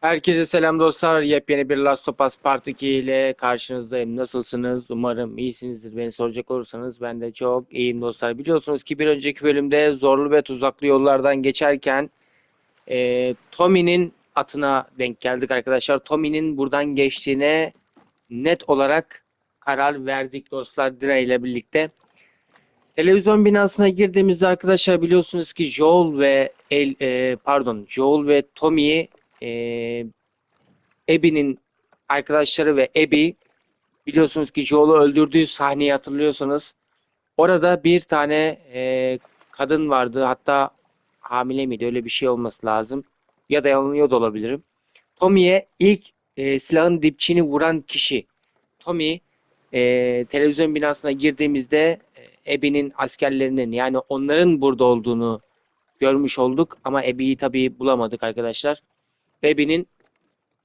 Herkese selam dostlar. Yepyeni bir Last of Us Part 2 ile karşınızdayım. Nasılsınız? Umarım iyisinizdir. Beni soracak olursanız ben de çok iyiyim dostlar. Biliyorsunuz ki bir önceki bölümde zorlu ve tuzaklı yollardan geçerken e, Tommy'nin atına denk geldik arkadaşlar. Tommy'nin buradan geçtiğine net olarak karar verdik dostlar Dina ile birlikte. Televizyon binasına girdiğimizde arkadaşlar biliyorsunuz ki Joel ve El, e, pardon Joel ve Tommy'yi e, Abby'nin arkadaşları ve Abby biliyorsunuz ki Joel'u öldürdüğü sahneyi hatırlıyorsanız orada bir tane e, kadın vardı. Hatta hamile miydi? Öyle bir şey olması lazım. Ya da yanılıyor da olabilirim. Tommy'ye ilk e, silahın dipçini vuran kişi. Tommy e, televizyon binasına girdiğimizde e, Abby'nin askerlerinin yani onların burada olduğunu görmüş olduk. Ama Abby'yi tabii bulamadık arkadaşlar. Abby'nin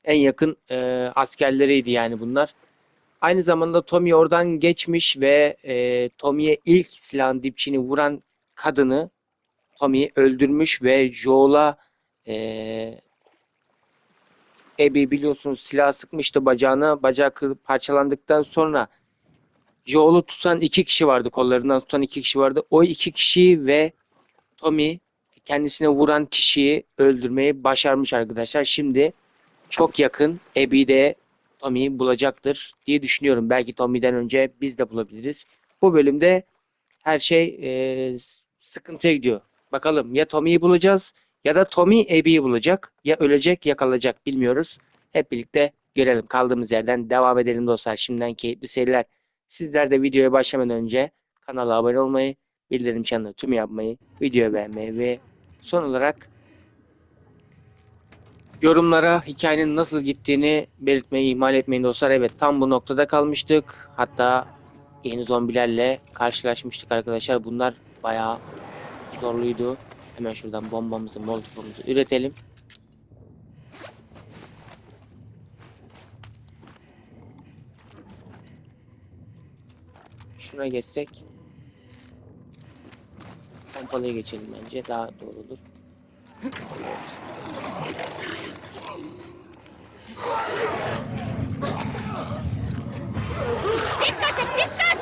en yakın e, askerleriydi yani bunlar. Aynı zamanda Tommy oradan geçmiş ve e, Tommy'ye ilk silahın dipçini vuran kadını Tommy öldürmüş ve Joel'a e, Abby biliyorsunuz silah sıkmıştı bacağına. Bacağı kırıp parçalandıktan sonra Joel'u tutan iki kişi vardı. Kollarından tutan iki kişi vardı. O iki kişi ve Tommy kendisine vuran kişiyi öldürmeyi başarmış arkadaşlar. Şimdi çok yakın Abby de Tommy'yi bulacaktır diye düşünüyorum. Belki Tommy'den önce biz de bulabiliriz. Bu bölümde her şey e, sıkıntıya gidiyor. Bakalım ya Tommy'yi bulacağız ya da Tommy Abby'yi bulacak. Ya ölecek ya kalacak bilmiyoruz. Hep birlikte görelim. Kaldığımız yerden devam edelim dostlar. Şimdiden keyifli seyirler. Sizler de videoya başlamadan önce kanala abone olmayı, bildirim çanını tüm yapmayı, videoyu beğenmeyi ve son olarak yorumlara hikayenin nasıl gittiğini belirtmeyi ihmal etmeyin dostlar. Evet tam bu noktada kalmıştık. Hatta yeni zombilerle karşılaşmıştık arkadaşlar. Bunlar bayağı zorluydu. Hemen şuradan bombamızı, molotofumuzu üretelim. Şuna geçsek. Pompalıya geçelim bence. Daha doğru olur. Evet. Dikkat et dikkat.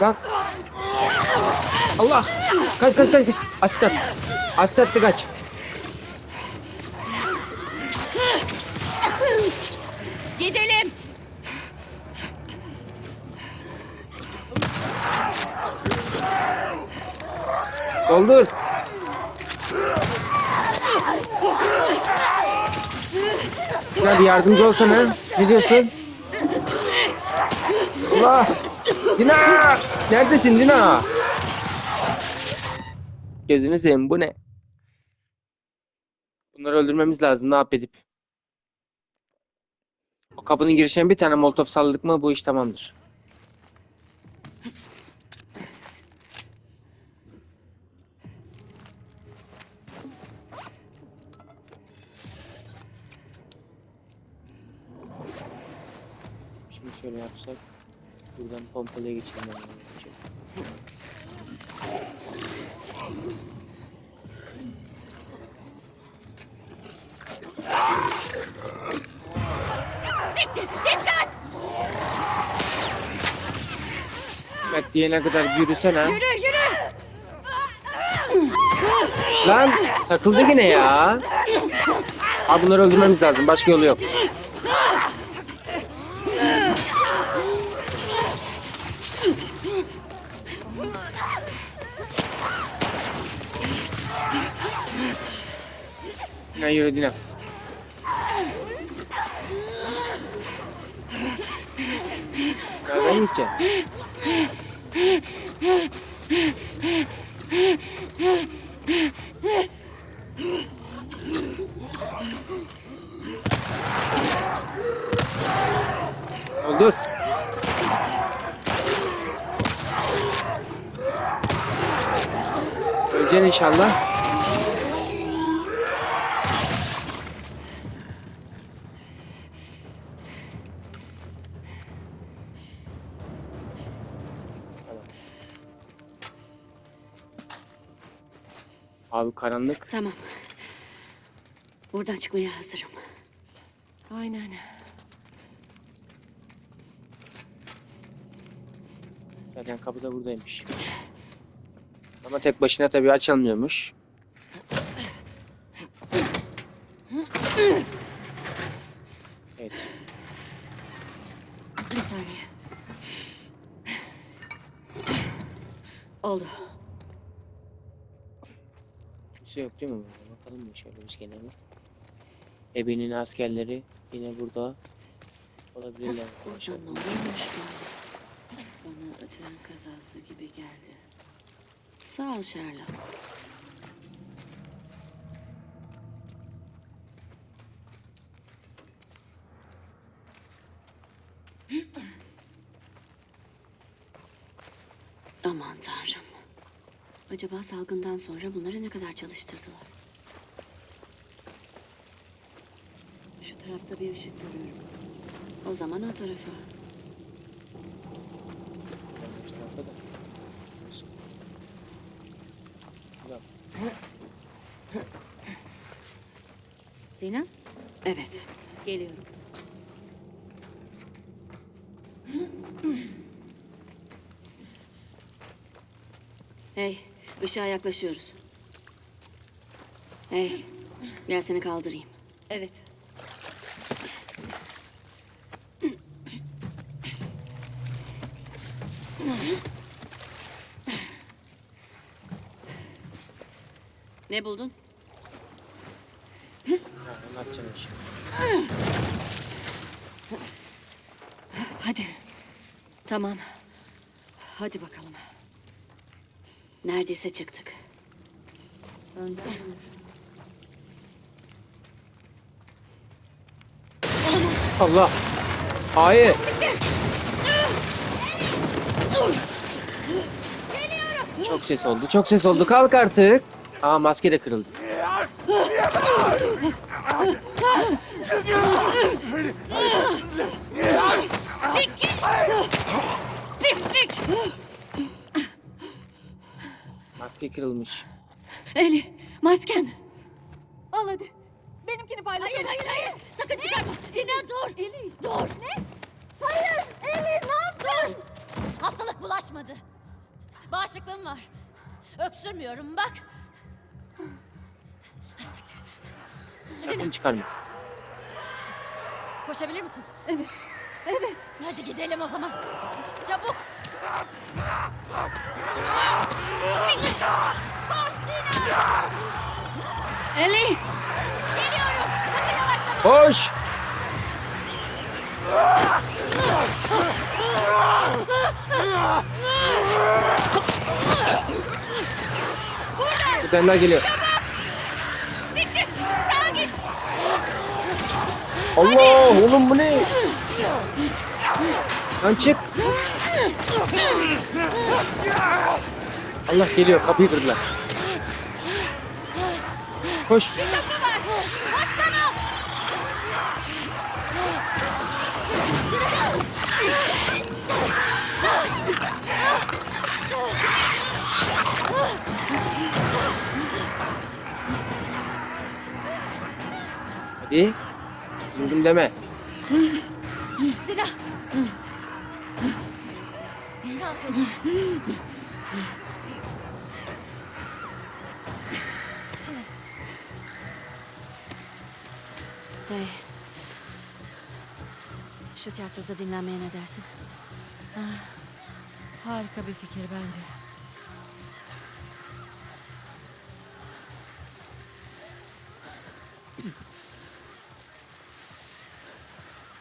Lan. Allah. Kaç kaç kaç kaç. Asistan. Asistan'dı kaç. Gidelim. Doldur. Şuna bir yardımcı olsana. Ne diyorsun? Allah. Dina. Neredesin Dina? Gözünü seveyim bu ne? Bunları öldürmemiz lazım ne yap edip. O kapının girişine bir tane molotof salladık mı bu iş tamamdır. Şöyle yapsak. Buradan pompalıya geçelim. Bak diyene kadar yürüsene. Yürü yürü. Lan takıldı yine ya. Abi bunları öldürmemiz lazım. Başka yolu yok. Dina. Nereden gideceğiz? Olur. Öleceksin inşallah. Abi karanlık. Tamam. Buradan çıkmaya hazırım. Aynen. İtalyan kapı da buradaymış. Ama tek başına tabii açılmıyormuş. Evet. Bir saniye. Oldu. Kimse yok değil mi? Bakalım bir şöyle biz gene bir. Ebe'nin askerleri yine burada olabilirler. Oluyormuş böyle? Bana da tren kazası gibi geldi. Sağ ol Sherlock. Acaba salgından sonra bunları ne kadar çalıştırdılar? Şu tarafta bir ışık görüyorum. O zaman o tarafa. Dina? Evet. Geliyorum. Hey, ışığa yaklaşıyoruz. Hey, gel seni kaldırayım. Evet. Ne buldun? Ha, anlatacağım şimdi. Hadi. Tamam. Hadi bakalım. Neredeyse çıktık. Önden Allah! Hayır! Çok ses oldu, çok ses oldu. Kalk artık. Aa maske de kırıldı. Pislik. Maske kırılmış. Eli, masken. Al hadi. Benimkini paylaşalım. Hayır hayır hayır. Sakın çıkarma. Dina dur. Eli. Dur. Ne? Hayır. Eli ne yaptın? Hastalık bulaşmadı. Bağışıklığım var. Öksürmüyorum bak. Siktir. Sakın çıkarma. Koşabilir misin? Evet. Evet. Hadi gidelim o zaman. Çabuk. Eli. Geliyorum. Sakın yavaşlama. Koş! Buradan geliyor. Siktir. Sağa git. Allah oğlum bu ne? Lan çık. Allah geliyor kapıyı kırdılar. Koş. Hadi. Sınırım deme. Hey. Şu tiyatroda dinlenmeye ne dersin? Harika bir fikir bence.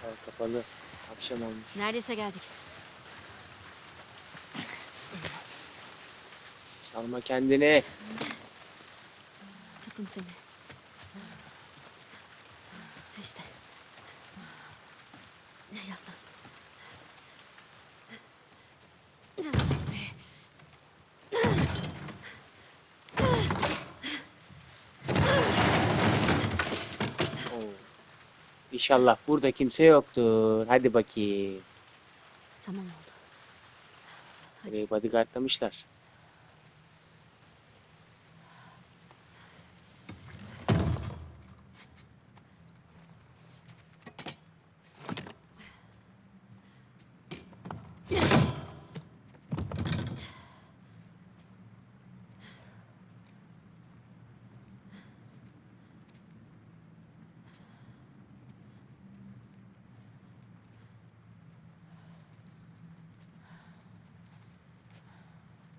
Hava kapalı. Akşam olmuş. Neredeyse geldik. Salma kendini. Tuttum seni. İşte. Yaslan. Oo. İnşallah burada kimse yoktur. Hadi bakayım. Tamam oldu. Burayı bodyguardlamışlar.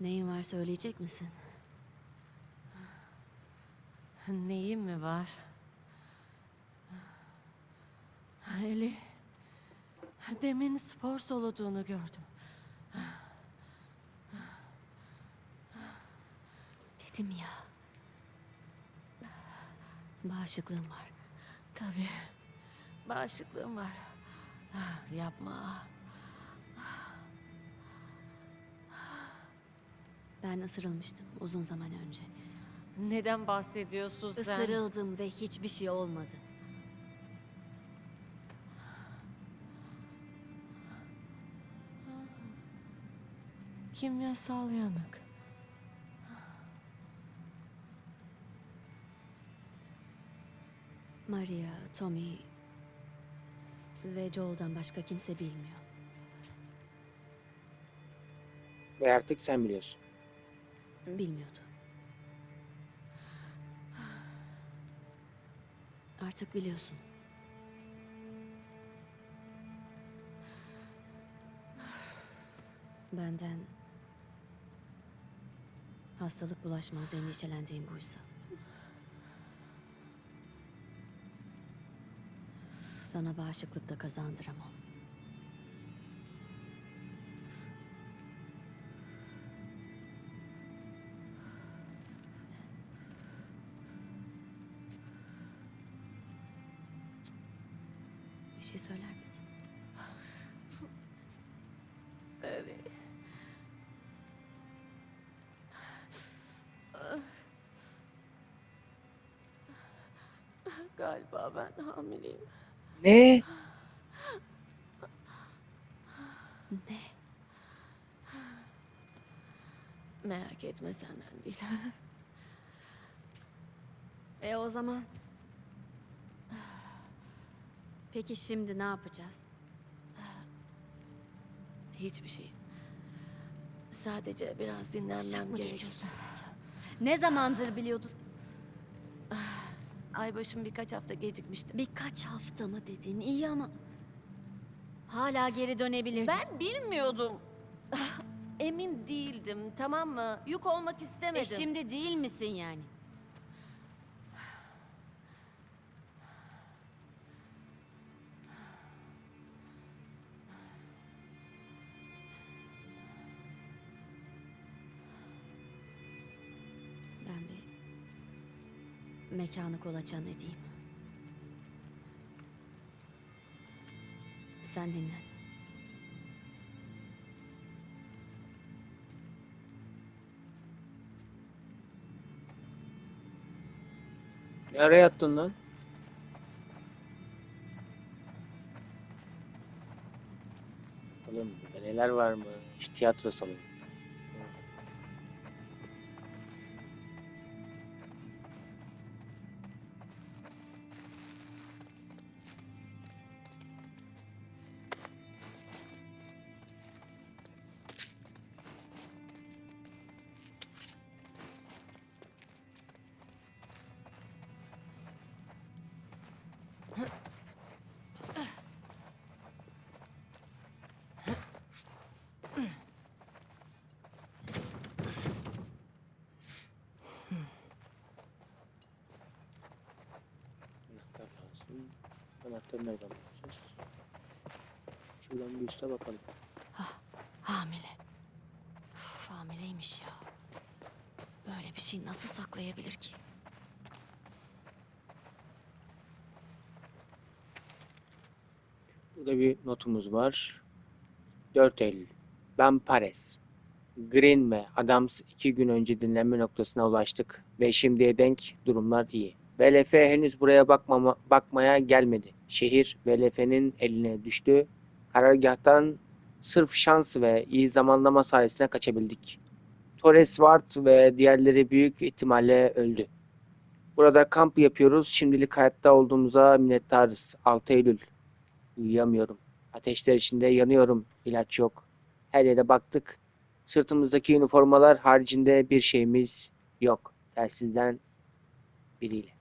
Neyin var söyleyecek misin? Neyim mi var? Eli, demin spor soluduğunu gördüm. Dedim ya. Bağışıklığım var. Tabii, bağışıklığım var. Ah, Yapma. Ben ısırılmıştım uzun zaman önce. Neden bahsediyorsun sen? Isırıldım ve hiçbir şey olmadı. Kimyasal yanık. Maria, Tommy ve Joel'dan başka kimse bilmiyor. Ve artık sen biliyorsun. Bilmiyordu. Artık biliyorsun. Benden hastalık bulaşmaz endişelendiğim buysa. Sana bağışıklık da kazandıramam. Bir şey söyler misin? Evet. Galiba ben hamileyim. Ne? Ne? Merak etme senden değil. E o zaman... Peki şimdi ne yapacağız? Hiçbir şey. Sadece biraz dinlenmem Şak mı gerek. geçiyorsun sen ya? Ne zamandır biliyordun? Aybaşım birkaç hafta gecikmişti. Birkaç hafta mı dedin? İyi ama... Hala geri dönebilirdin. Ben bilmiyordum. Ah, Emin değildim tamam mı? Yük olmak E istemedim. şimdi değil misin yani? Mekanı kolaçan edeyim. Sen dinlen. Nereye yattın lan? Burada neler var mı? İşte tiyatro salonu. Anahtar lazım. Anahtarı nereden bulacağız? Şuradan bir üste bakalım. Hamile. Uf, hamileymiş ya. Böyle bir şey nasıl saklayabilir ki? Burada bir notumuz var. 4 Eylül. Ben Pares. Green ve Adams iki gün önce dinlenme noktasına ulaştık ve şimdiye denk durumlar iyi. VLF henüz buraya bakmama, bakmaya gelmedi. Şehir VLF'nin eline düştü. Karargahtan sırf şans ve iyi zamanlama sayesinde kaçabildik. Torres Ward ve diğerleri büyük ihtimalle öldü. Burada kamp yapıyoruz. Şimdilik hayatta olduğumuza minnettarız. 6 Eylül. Uyuyamıyorum. Ateşler içinde yanıyorum. İlaç yok. Her yere baktık. Sırtımızdaki üniformalar haricinde bir şeyimiz yok. Telsizden biriyle.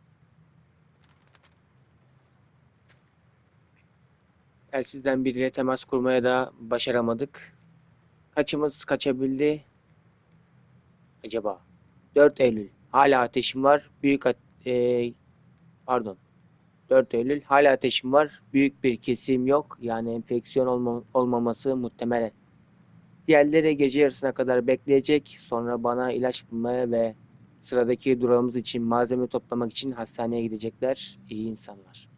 Telsizden biriyle temas kurmaya da başaramadık. Kaçımız kaçabildi acaba? 4 Eylül. Hala ateşim var. Büyük e, pardon. 4 Eylül. Hala ateşim var. Büyük bir kesim yok. Yani enfeksiyon olma- olmaması muhtemelen. Diğerleri gece yarısına kadar bekleyecek. Sonra bana ilaç bulmaya ve sıradaki durağımız için malzeme toplamak için hastaneye gidecekler. İyi insanlar.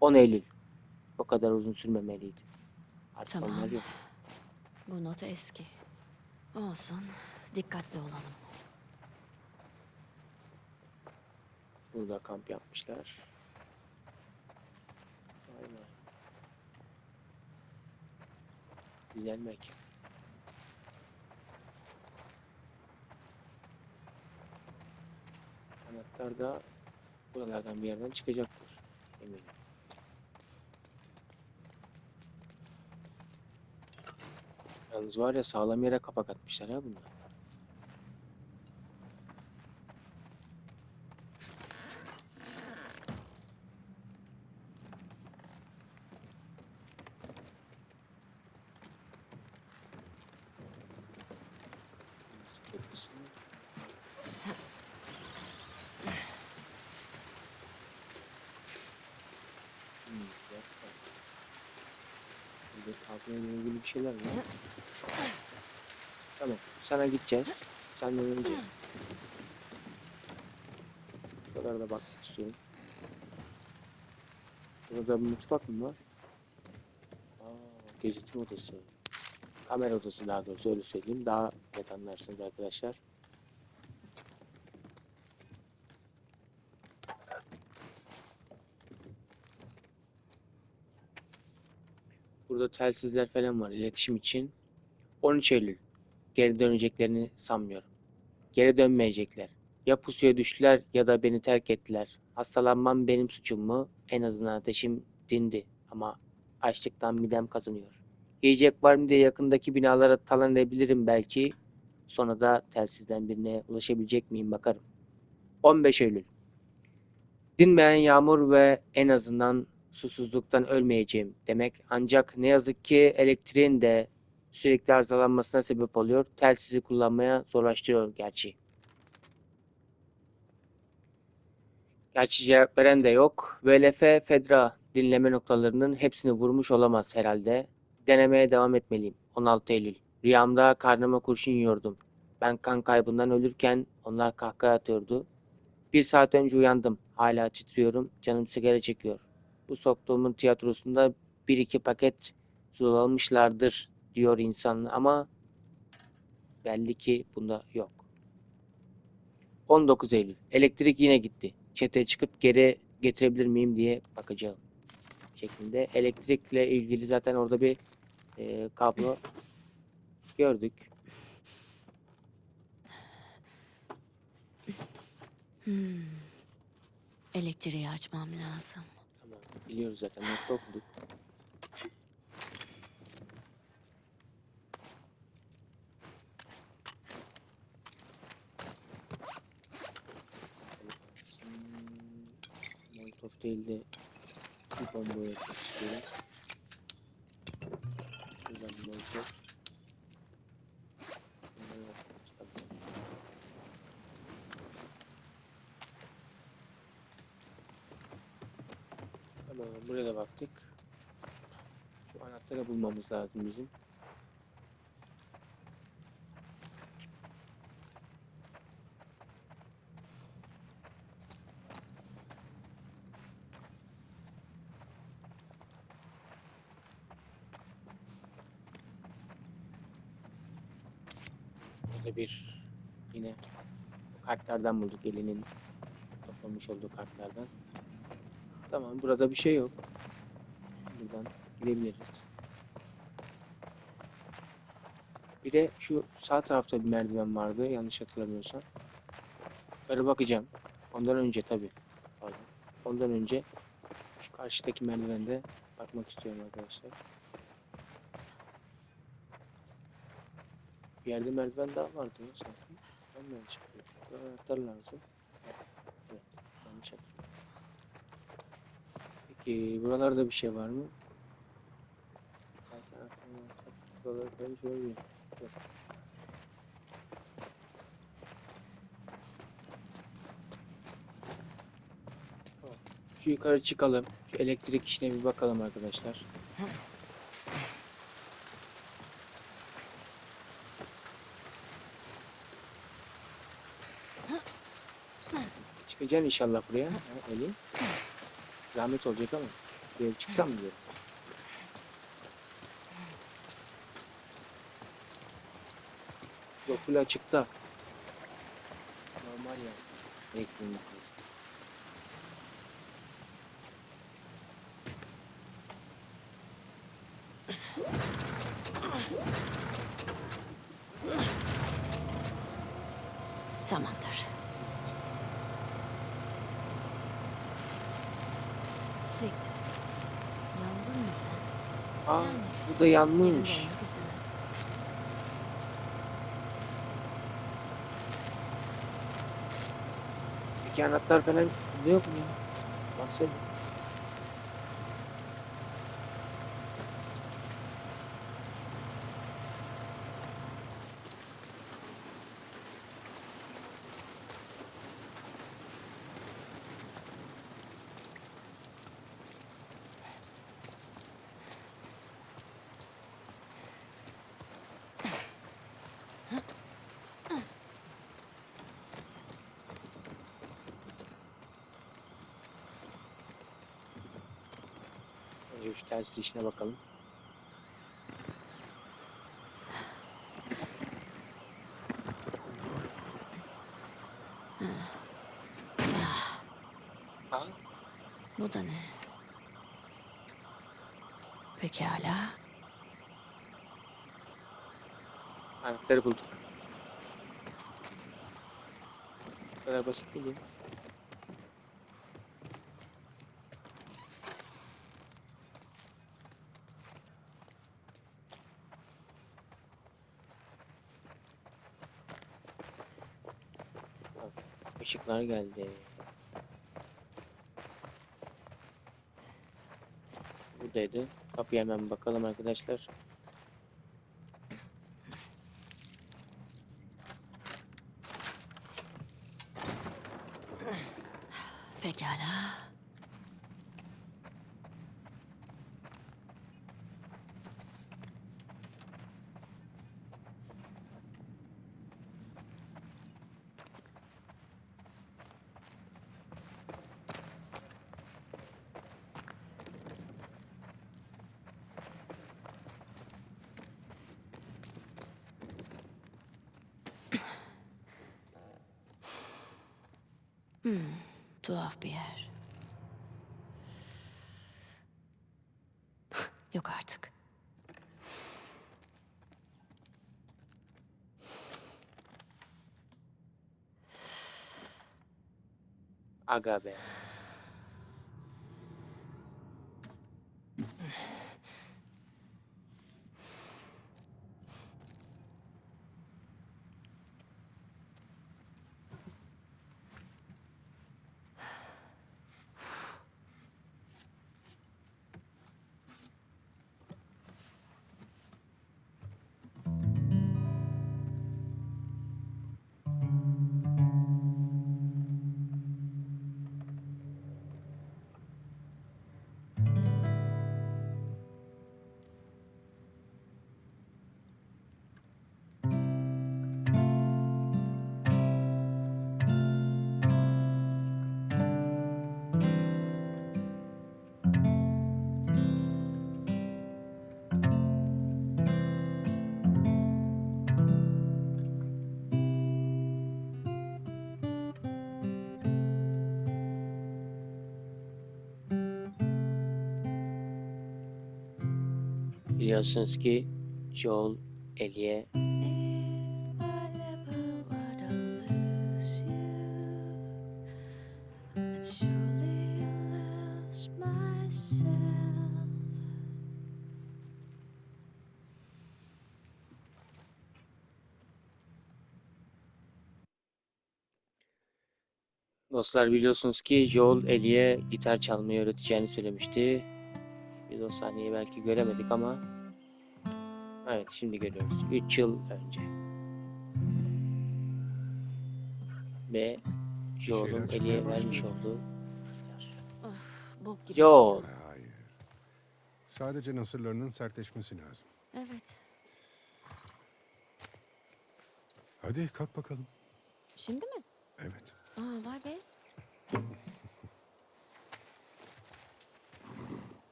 10 Eylül. O kadar uzun sürmemeliydi. Artık Tamam. onlar yok. Bu not eski. Olsun. Dikkatli olalım. Burada kamp yapmışlar. Vay vay. Güzel mekan. Anahtar da buralardan bir yerden çıkacaktır. Eminim. Yalnız var ya sağlam yere kapak atmışlar ha bunlar. Burada tabloyla ilgili bir şeyler var. Tamam, sana gideceğiz. Senden önce. Buralara da bakmak istiyorum. Burada bir mutfak mı var? Aa, gözetim odası. Kamera odası daha doğrusu öyle söyleyeyim. Daha net anlarsınız arkadaşlar. Burada telsizler falan var iletişim için. 13 Eylül. Geri döneceklerini sanmıyorum. Geri dönmeyecekler. Ya pusuya düştüler ya da beni terk ettiler. Hastalanmam benim suçum mu? En azından ateşim dindi ama açlıktan midem kazınıyor. Yiyecek var mı diye yakındaki binalara talan edebilirim belki. Sonra da telsizden birine ulaşabilecek miyim bakarım. 15 Eylül. Dinmeyen yağmur ve en azından susuzluktan ölmeyeceğim demek. Ancak ne yazık ki elektriğin de sürekli arızalanmasına sebep oluyor. Telsizi kullanmaya zorlaştırıyor gerçi. Gerçi cevap veren de yok. VLF Fedra dinleme noktalarının hepsini vurmuş olamaz herhalde. Denemeye devam etmeliyim. 16 Eylül. Rüyamda karnıma kurşun yiyordum. Ben kan kaybından ölürken onlar kahkaha atıyordu. Bir saat önce uyandım. Hala titriyorum. Canım sigara çekiyor. Bu soktuğumun tiyatrosunda bir iki paket sulamışlardır diyor insan ama belli ki bunda yok. 19 Eylül. Elektrik yine gitti. Çete çıkıp geri getirebilir miyim diye bakacağım. Şeklinde. Elektrikle ilgili zaten orada bir e, kablo gördük. Hmm. Elektriği açmam lazım. Tamam. Biliyoruz zaten. Notta okuduk. De bir bomba yapmak istiyorum. Şuradan bir istedim. Tamam buraya da baktık. Şu anahtarı bulmamız lazım bizim. Burada bir yine kartlardan bulduk elinin toplamış olduğu kartlardan. Tamam burada bir şey yok. Buradan gidebiliriz. Bir de şu sağ tarafta bir merdiven vardı yanlış hatırlamıyorsam. Yukarı bakacağım. Ondan önce. Pardon. Ondan önce şu karşıdaki merdivende bakmak istiyorum arkadaşlar. Bir yerde merdiven daha vardı mı sanki? Ben mi çıkıyorum? Anahtar lazım. Evet, yanlış. Peki, buralarda bir şey var mı? Belki anahtar varsa buraları ben görmüyorum. Yok. Şu yukarı çıkalım. Şu elektrik işine bir bakalım arkadaşlar. Çıkacaksın inşallah buraya. Eli. Zahmet olacak ama. Buraya çıksam mı diyorum. Full açıkta. Normal yani. Elektriğin gitmesi. Tamamdır. Siktir. Yandın mı sen? Aa, bu da yanlıymış. Peki anahtar falan yok mu? Baksana. Telsiz işine bakalım. Ha? Bu da ne? Pekala. Anahtarı bulduk. Bu kadar basit değil ya. Işıklar geldi. Buradaydı. Kapıya hemen bakalım arkadaşlar. Pekala. Hmm, tuhaf bir yer. Yok artık. Aga be. Biliyorsunuz ki Joel Ellie'ye Dostlar biliyorsunuz ki Joel Ellie'ye gitar çalmayı öğreteceğini söylemişti. Biz o sahneyi belki göremedik ama evet şimdi görüyoruz. 3 yıl önce. Ve Joel'un çıkmaya vermiş olduğu gitar. Bok gibi. Yo. Hayır. Sadece nasırlarının sertleşmesi lazım. Evet. Hadi kalk bakalım. Şimdi mi? Evet. Aa var be.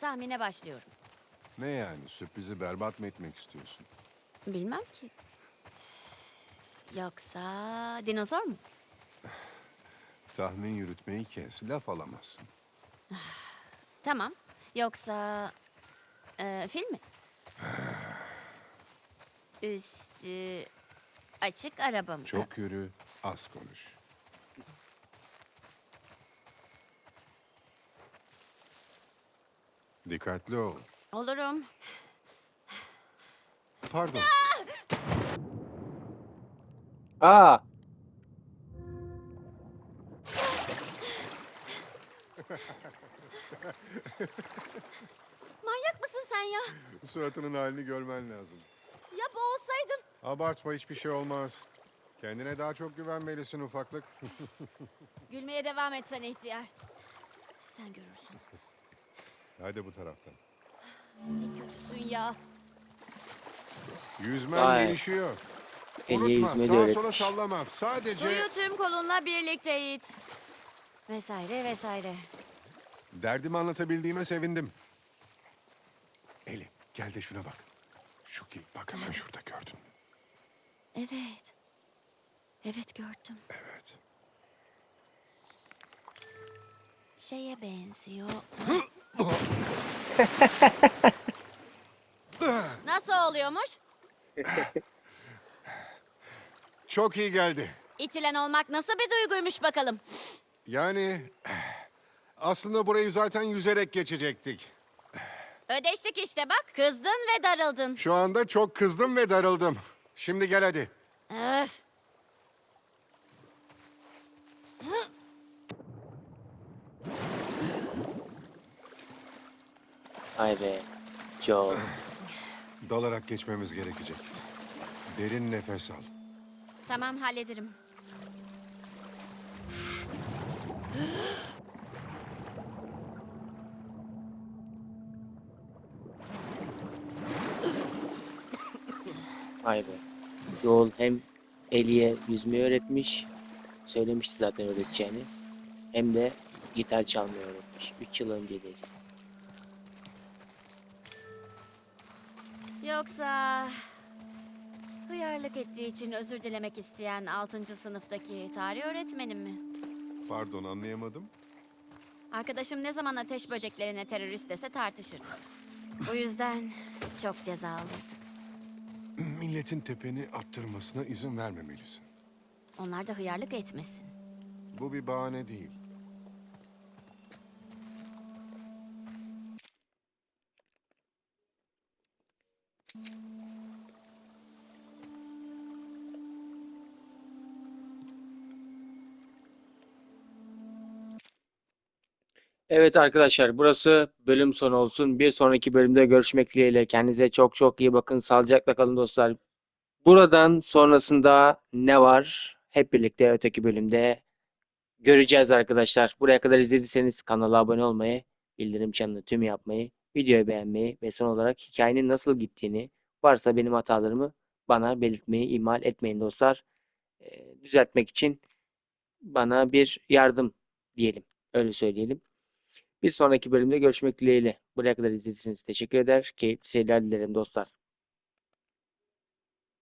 Tahmine başlıyorum. Ne yani sürprizi berbat mı etmek istiyorsun? Bilmem ki. Yoksa dinozor mu? Tahmin yürütmeyi kes, laf alamazsın. Tamam. Yoksa e, fil mi? Üstü açık araba mı? Çok yürü, az konuş. Dikkatli ol. Olurum. Pardon. Aa. Manyak mısın sen ya? Suratının halini görmen lazım. Ya boğulsaydım. Abartma hiçbir şey olmaz. Kendine daha çok güvenmelisin ufaklık. Gülmeye devam etsen ihtiyar. Sen görürsün. Hadi bu taraftan. Ne kötüsün ya. Yüzmen Vay. gelişiyor. Eliye Unutma yüzmeyi de sağa sola öğretmiş. sallama. Sadece... Suyu tüm kolunla birlikte it. Vesaire vesaire. Derdimi anlatabildiğime sevindim. Eli gel de şuna bak. Şu ki bak hemen şurada gördün mü? Evet. Evet gördüm. Evet. Şeye benziyor. Nasıl oluyormuş? Çok iyi geldi. İtilen olmak nasıl bir duyguymuş bakalım. Yani aslında burayı zaten yüzerek geçecektik. Ödeştik işte bak. Kızdın ve darıldın. Şu anda çok kızdım ve darıldım. Şimdi gel hadi. Öf. Ay be. Joel. Dalarak geçmemiz gerekecek. Derin nefes al. Tamam hallederim. Ay be. Joel hem Ellie'ye yüzmeyi öğretmiş. Söylemişti zaten öğreteceğini. Hem de gitar çalmayı öğretmiş. 3 yıl öncedeyiz. Yoksa hıyarlık ettiği için özür dilemek isteyen 6. sınıftaki tarih öğretmenim mi? Pardon anlayamadım. Arkadaşım ne zaman ateş böceklerine terörist dese tartışır. Bu yüzden çok ceza alırdı. Milletin tepeni attırmasına izin vermemelisin. Onlar da hıyarlık etmesin. Bu bir bahane değil. Evet arkadaşlar burası bölüm sonu olsun. Bir sonraki bölümde görüşmek dileğiyle. Kendinize çok çok iyi bakın. Sağlıcakla kalın dostlar. Buradan sonrasında ne var? Hep birlikte öteki bölümde göreceğiz arkadaşlar. Buraya kadar izlediyseniz kanala abone olmayı, bildirim çanını tüm yapmayı, videoyu beğenmeyi ve son olarak hikayenin nasıl gittiğini varsa benim hatalarımı bana belirtmeyi ihmal etmeyin dostlar. Düzeltmek için bana bir yardım diyelim. Öyle söyleyelim. Bir sonraki bölümde görüşmek dileğiyle. Buraya kadar izlediyseniz teşekkür eder. Keyifli seyirler dilerim dostlar.